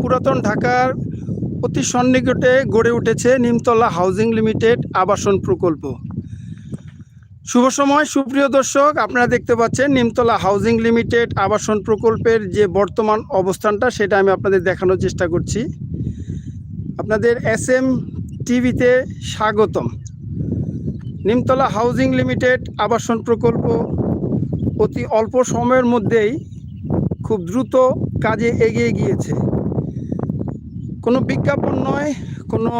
পুরাতন ঢাকার অতি সন্নিকটে গড়ে উঠেছে নিমতলা হাউজিং লিমিটেড আবাসন প্রকল্প। শুভ সময়, সুপ্রিয় দর্শক, আপনারা দেখতে পাচ্ছেন নিমতলা হাউজিং লিমিটেড আবাসন প্রকল্পের যে বর্তমান অবস্থানটা, সেটা আমি আপনাদের দেখানোর চেষ্টা করছি। আপনাদের এস এম টিভিতে স্বাগতম। নিমতলা হাউজিং লিমিটেড আবাসন প্রকল্প অতি অল্প সময়ের মধ্যেই খুব দ্রুত কাজে এগিয়ে গিয়েছে। কোনো বিজ্ঞাপন নয়, কোনো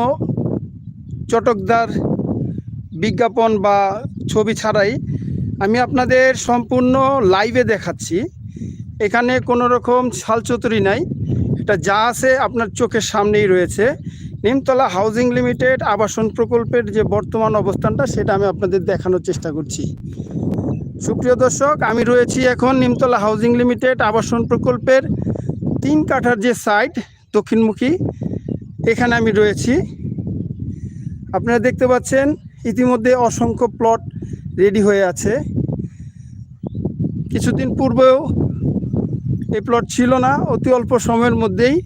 চটকদার বিজ্ঞাপন বা ছবি ছাড়াই আমি আপনাদের সম্পূর্ণ লাইভে দেখাচ্ছি। এখানে কোনো রকম ছালচতুরি নাই, এটা যা আছে আপনার চোখের সামনেই রয়েছে। নিমতলা হাউজিং লিমিটেড আবাসন প্রকল্পের যে বর্তমান অবস্থানটা, সেটা আমি আপনাদের দেখানোর চেষ্টা করছি। সুপ্রিয় দর্শক, আমি রয়েছি এখন নিমতলা হাউজিং লিমিটেড আবাসন প্রকল্পের তিন কাঠার যে সাইট দক্ষিণমুখী। এখানে আমি রয়েছি। আপনারা দেখতে পাচ্ছেন, ইতিমধ্যে অসংখ্য প্লট রেডি হয়ে আছে। কিছুদিন পূর্বেও এই প্লট ছিল না, অতি অল্প সময়ের মধ্যেই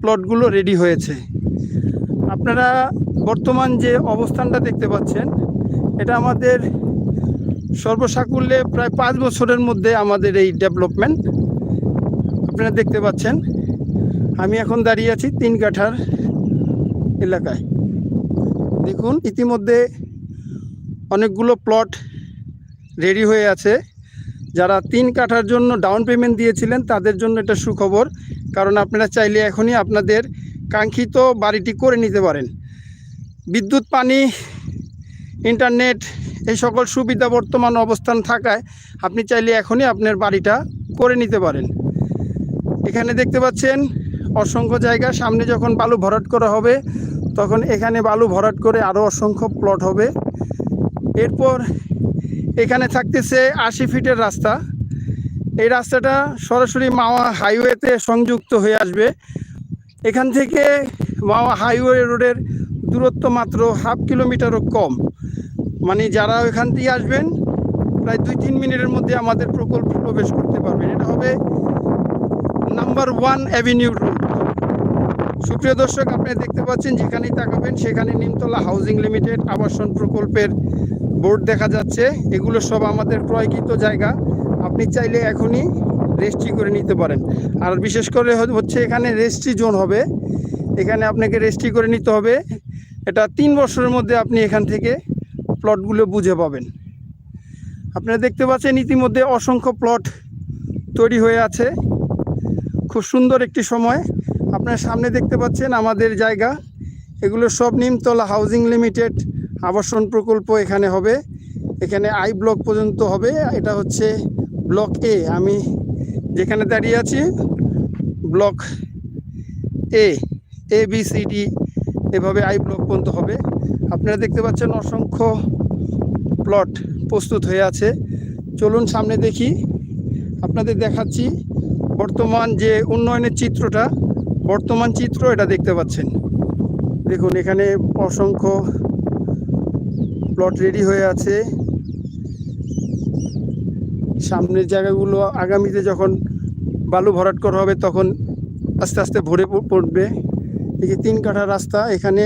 প্লটগুলো রেডি হয়েছে। আপনারা বর্তমান যে অবস্থানটা দেখতে পাচ্ছেন, এটা আমাদের সর্বসাকুল্যে প্রায় পাঁচ বছরের মধ্যে আমাদের এই ডেভেলপমেন্ট আপনারা দেখতে পাচ্ছেন। আমি এখন দাঁড়িয়ে আছি তিন কাঠার এলাকায়। দেখুন, ইতিমধ্যে অনেকগুলো প্লট রেডি হয়ে আছে। যারা তিন কাঠার জন্য ডাউন পেমেন্ট দিয়েছিলেন, তাদের জন্য এটা সুখবর। কারণ আপনারা চাইলে এখনই আপনাদের কাঙ্ক্ষিত বাড়িটি করে নিতে পারেন। বিদ্যুৎ, পানি ইন্টারনেট এই সকল সুবিধা বর্তমান অবস্থান থাকায় আপনি চাইলে এখনই আপনার বাড়িটা করে নিতে পারেন। এখানে দেখতে পাচ্ছেন অসংখ্য জায়গা। সামনে যখন বালু ভরাট করা হবে, তখন এখানে বালু ভরাট করে আরও অসংখ্য প্লট হবে। এরপর এখানে থাকতেছে আশি ফিটের রাস্তা। এই রাস্তাটা সরাসরি মাওয়া হাইওয়েতে সংযুক্ত হয়ে আসবে। এখান থেকে মাওয়া হাইওয়ে রোডের দূরত্ব মাত্র হাফ কিলোমিটারও কম। মানে যারা এখান দিয়ে আসবেন, প্রায় দুই তিন মিনিটের মধ্যে আমাদের প্রকল্প প্রবেশ করতে পারবেন। এটা হবে নাম্বার ওয়ান অ্যাভিনিউ রোড সুপ্রিয় দর্শক আপনি দেখতে পাচ্ছেন যেখানেই তাকাবেন, সেখানে নিমতলা হাউজিং লিমিটেড আবাসন প্রকল্পের বোর্ড দেখা যাচ্ছে। এগুলো সব আমাদের ক্রয়কৃত জায়গা। আপনি চাইলে এখনই রেজিস্ট্রি করে নিতে পারেন। আর বিশেষ করে হচ্ছে এখানে রেজিস্ট্রি জোন হবে। এখানে আপনাকে রেজিস্ট্রি করে নিতে হবে। এটা তিন বছরের মধ্যে আপনি এখান থেকে প্লটগুলো বুঝে পাবেন। আপনারা দেখতে পাচ্ছেন ইতিমধ্যে অসংখ্য প্লট তৈরি হয়ে আছে। খুব সুন্দর একটি সময়। আপনার সামনে দেখতে পাচ্ছেন আমাদের জায়গা। এগুলো সব নিমতলা হাউজিং লিমিটেড আবাসন প্রকল্প এখানে হবে। এখানে আই ব্লক পর্যন্ত হবে। এটা হচ্ছে ব্লক এ। আমি যেখানে দাঁড়িয়ে আছি, block A A, B, C, D এভাবে আই ব্লক পর্যন্ত হবে। আপনারা দেখতে পাচ্ছেন অসংখ্য প্লট প্রস্তুত হয়ে আছে। চলুন সামনে দেখি। আপনাদের দেখাচ্ছি বর্তমান যে উন্নয়নের চিত্রটা। বর্তমান চিত্র এটা দেখতে পাচ্ছেন। দেখুন, এখানে অসংখ্য প্লট রেডি হয়ে আছে। সামনের জায়গাগুলো আগামীতে যখন বালু ভরাট করা হবে, তখন আস্তে আস্তে ভরে পড়বে। এই তিন কাঠা রাস্তা, এখানে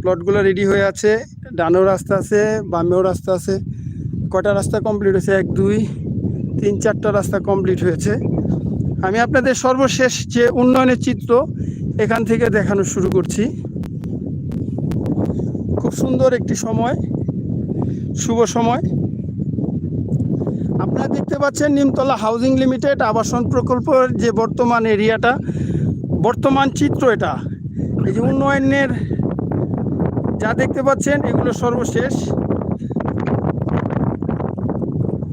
প্লটগুলো রেডি হয়ে আছে। ডানেও রাস্তা আছে, বামেও রাস্তা আছে। কটা রাস্তা কমপ্লিট হয়েছে? এক, দুই, তিন, চারটা রাস্তা কমপ্লিট হয়েছে। আমি আপনাদের সর্বশেষ যে উন্নয়নের চিত্র এখান থেকে দেখানো শুরু করছি। খুব সুন্দর একটি সময়, শুভ সময়। আপনারা দেখতে পাচ্ছেন নিমতলা হাউজিং লিমিটেড আবাসন প্রকল্পের যে বর্তমান এরিয়াটা, বর্তমান চিত্র এটা। এই যে উন্নয়নের যা দেখতে পাচ্ছেন, এগুলো সর্বশেষ।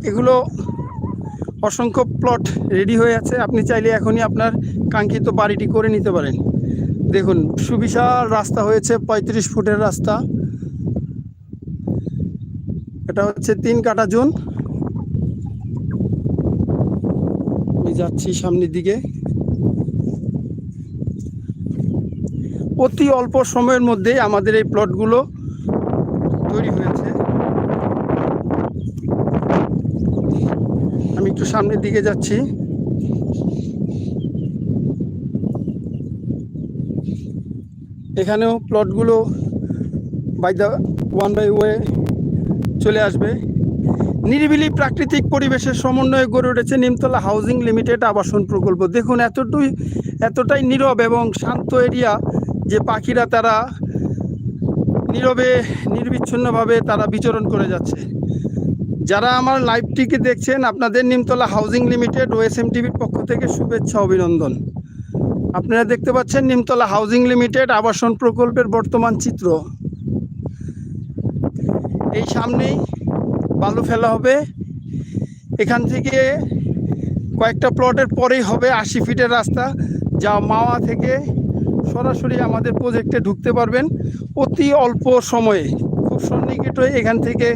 এগুলো অসংখ্য প্লট রেডি হয়ে আছে। আপনি চাইলে এখনই আপনার কাঙ্ক্ষিত বাড়িটি করে নিতে পারেন। দেখুন, সুবিশাল রাস্তা হয়েছে, পঁয়ত্রিশ ফুটের রাস্তা। এটা হচ্ছে তিন কাটা জুন। আমি যাচ্ছি সামনের দিকে। অতি অল্প সময়ের মধ্যে আমাদের এই প্লটগুলো তৈরি হয়েছে আমি একটু সামনের দিকে যাচ্ছি। এখানেও প্লটগুলো by the one by way চলে আসবে। নিরিবিলি প্রাকৃতিক পরিবেশের সমন্বয়ে গড়ে উঠেছে নিমতলা হাউজিং লিমিটেড আবাসন প্রকল্প। দেখুন, এতটুই এতটাই নীরব এবং শান্ত এরিয়া যে পাখিরা তারা নীরবে, নির্বিচ্ছিন্নভাবে তারা বিচরণ করে যাচ্ছে। যারা আমার লাইভটিকে দেখছেন, আপনাদের নিমতলা হাউজিং লিমিটেড ও এস এম টিভির পক্ষ থেকে শুভেচ্ছা, অভিনন্দন। আপনারা দেখতে পাচ্ছেন নিমতলা হাউজিং লিমিটেড আবাসন প্রকল্পের বর্তমান চিত্র। এই সামনেই বালু ফেলা হবে। এখান থেকে কয়েকটা প্লটের পরেই হবে আশি ফিটের রাস্তা, যা মাওয়া থেকে সরাসরি আমাদের প্রজেক্টে ঢুকতে পারবেন। অতি অল্প সময়ে, খুব সন্নিকট হয়ে এখান থেকে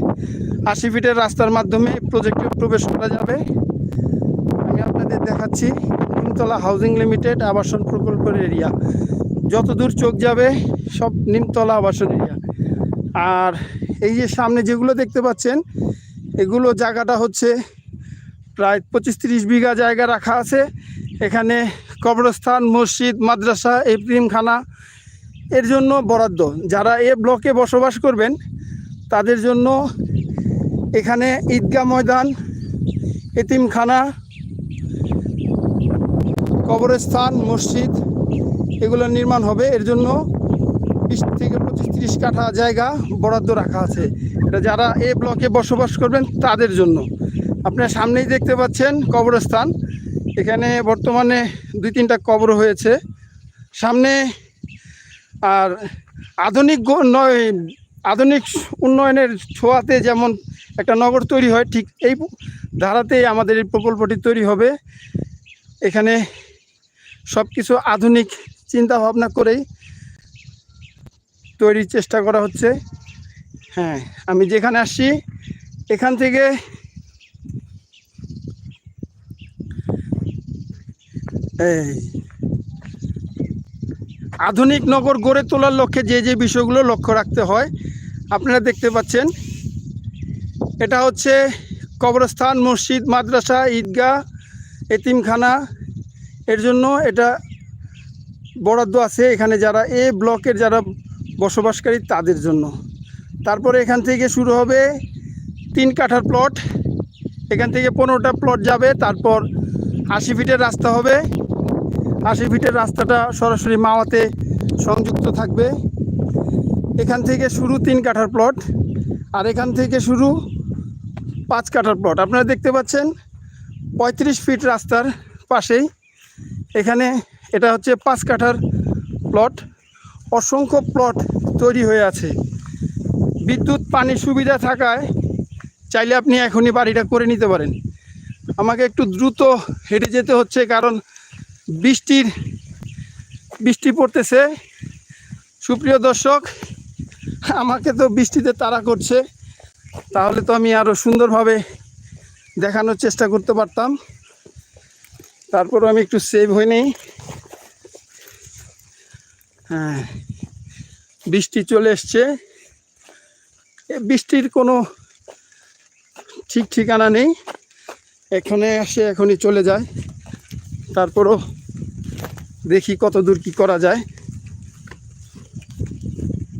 আশি ফিটের রাস্তার মাধ্যমে প্রজেক্টে প্রবেশ করা যাবে। আমি আপনাদের দেখাচ্ছি, নিমতলা হাউজিং লিমিটেড আবাসন প্রকল্পের এরিয়া যত দূর চোখ যাবে, সব নিমতলা আবাসন এরিয়া আর এই যে সামনে যেগুলো দেখতে পাচ্ছেন, এগুলো জায়গাটা হচ্ছে প্রায় পঁচিশ তিরিশ বিঘা জায়গা রাখা আছে। এখানে কবরস্থান, মসজিদ, মাদ্রাসা, এপ্রিমখানা, এর জন্য বরাদ্দ। যারা এ ব্লকে বসবাস করবেন, তাদের জন্য এখানে ঈদগাহ ময়দান, এতিমখানা, কবরস্থান, মসজিদ, এগুলো নির্মাণ হবে। এর জন্য বিশ থেকে পঁচিশ তিরিশ কাঠা জায়গা বরাদ্দ রাখা আছে। এটা যারা এ ব্লকে বসবাস করবেন, তাদের জন্য। আপনার সামনেই দেখতে পাচ্ছেন কবরস্থান। এখানে বর্তমানে দুই তিনটা কবর হয়েছে। সামনে আর আধুনিক নয়, আধুনিক উন্নয়নের ছোঁয়াতে যেমন একটা নগর তৈরি হয়, ঠিক এই ধারাতেই আমাদের এই প্রকল্পটি তৈরি হবে। এখানে সব কিছু আধুনিক চিন্তা ভাবনা করেই তৈরির চেষ্টা করা হচ্ছে। হ্যাঁ আমি যেখানে আসছি, এখান থেকে এই আধুনিক নগর গড়ে তোলার লক্ষ্যে যে যে বিষয়গুলো লক্ষ্য রাখতে হয়, আপনারা দেখতে পাচ্ছেন। এটা হচ্ছে কবরস্থান, মসজিদ, মাদ্রাসা, ঈদগাহ, এতিমখানা। এর জন্য এটা বরাদ্দ আছে এখানে যারা এ ব্লকের যারা বসবাসকারী তাদের জন্য। তারপরে এখান থেকে শুরু হবে তিন কাঠার প্লট। এখান থেকে পনেরোটা প্লট যাবে, তারপর আশি ফিটের রাস্তা হবে। আশি ফিটের রাস্তাটা সরাসরি মাওয়াতে সংযুক্ত থাকবে। এখান থেকে শুরু তিন কাঠার প্লট। আর এখান থেকে শুরু পাঁচ কাঠার প্লট আপনারা দেখতে পাচ্ছেন, পঁয়ত্রিশ ফিট রাস্তার পাশেই। এখানে এটা হচ্ছে পাঁচ কাঠার প্লট অসংখ্য প্লট তৈরি হয়ে আছে। বিদ্যুৎ, পানির সুবিধা থাকায় চাইলে আপনি এখনই বাড়িটা করে নিতে পারেন। আমাকে একটু দ্রুত হেঁটে যেতে হচ্ছে কারণ বৃষ্টির, বৃষ্টি পড়তেছে। সুপ্রিয় দর্শক, আমাকে তো বৃষ্টিতে তাড়া করছে। তাহলে তো আমি আরও সুন্দরভাবে দেখানোর চেষ্টা করতে পারতাম। তারপরও আমি একটু সেভ হয়ে নেই। হ্যাঁ বৃষ্টি চলে এসছে। বৃষ্টির কোনো ঠিক ঠিকানা নেই। এখানে আসে এখনই চলে যায়। তারপরও দেখি কত দূর কি করা যায়।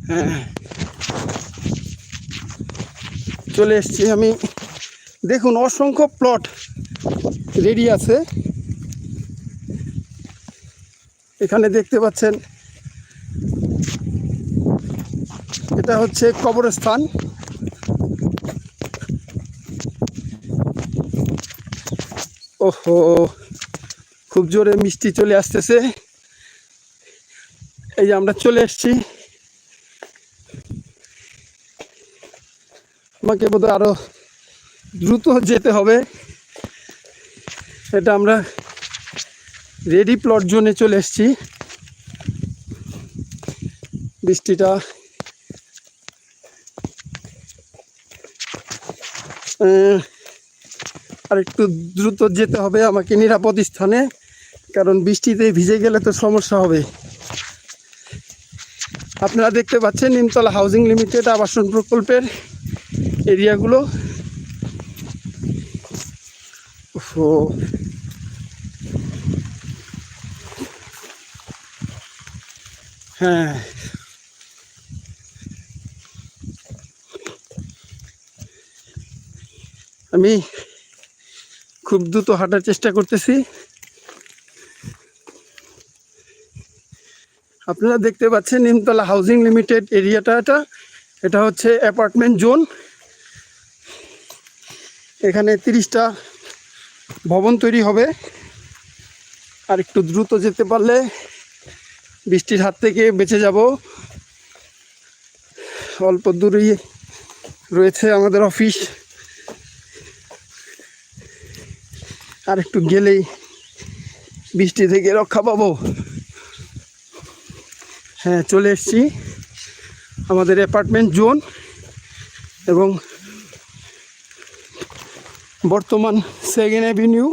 হ্যাঁ চলে এসছি। আমি, দেখুন, অসংখ্য প্লট রেডি আছে। এখানে দেখতে পাচ্ছেন, এটা হচ্ছে কবরস্থান। ওহো, খুব জোরে মিষ্টি চলে আসতেছে। এই যে আমরা চলে এসেছি। আমাকে বোধহয় আরও দ্রুত যেতে হবে। এটা আমরা রেডি প্লট জোনে চলে এসেছি। বৃষ্টিটা আর একটু দ্রুত যেতে হবে আমাকে নিরাপদ স্থানে, কারণ বৃষ্টিতে ভিজে গেলে তো সমস্যা হবে। আপনারা দেখতে পাচ্ছেন, নিমতলা হাউজিং লিমিটেড আবাসন প্রকল্পের এরিয়াগুলো। হ্যাঁ। আমি খুব দ্রুত হাঁটার চেষ্টা করতেছি। আপনারা দেখতে পাচ্ছেন নিমতলা হাউজিং লিমিটেড এরিয়াটা, এটা এটা হচ্ছে অ্যাপার্টমেন্ট জোন। এখানে তিরিশটা ভবন তৈরি হবে। আর একটু দ্রুত যেতে পারলে বৃষ্টির হাত থেকে বেঁচে যাব। অল্প দূরেই রয়েছে আমাদের অফিস। আর একটু গেলেই বৃষ্টি থেকে রক্ষা পাবো। হ্যাঁ চলে এসছি। আমাদের অ্যাপার্টমেন্ট জোন এবং বর্তমান সেকেন্ড অ্যাভিনিউ।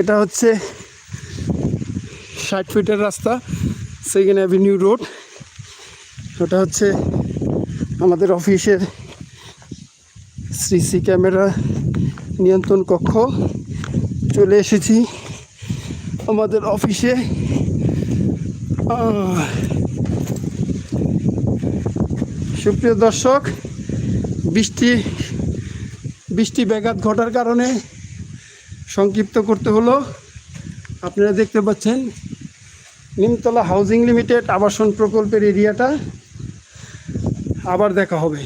এটা হচ্ছে ষাট ফিটের রাস্তা, সেকেন্ড অ্যাভিনিউ রোড। ওটা হচ্ছে আমাদের অফিসের সিসি ক্যামেরা নিয়ন্ত্রণ কক্ষ। চলে এসেছি আমাদের অফিসে। সুপ্রিয় দর্শক বৃষ্টি বৃষ্টি ব্যাঘাত ঘটার কারণে সংক্ষিপ্ত করতে হলো। আপনারা দেখতে পাচ্ছেন নিমতলা হাউজিং লিমিটেড আবাসন প্রকল্পের এরিয়াটা আবার দেখা হবে।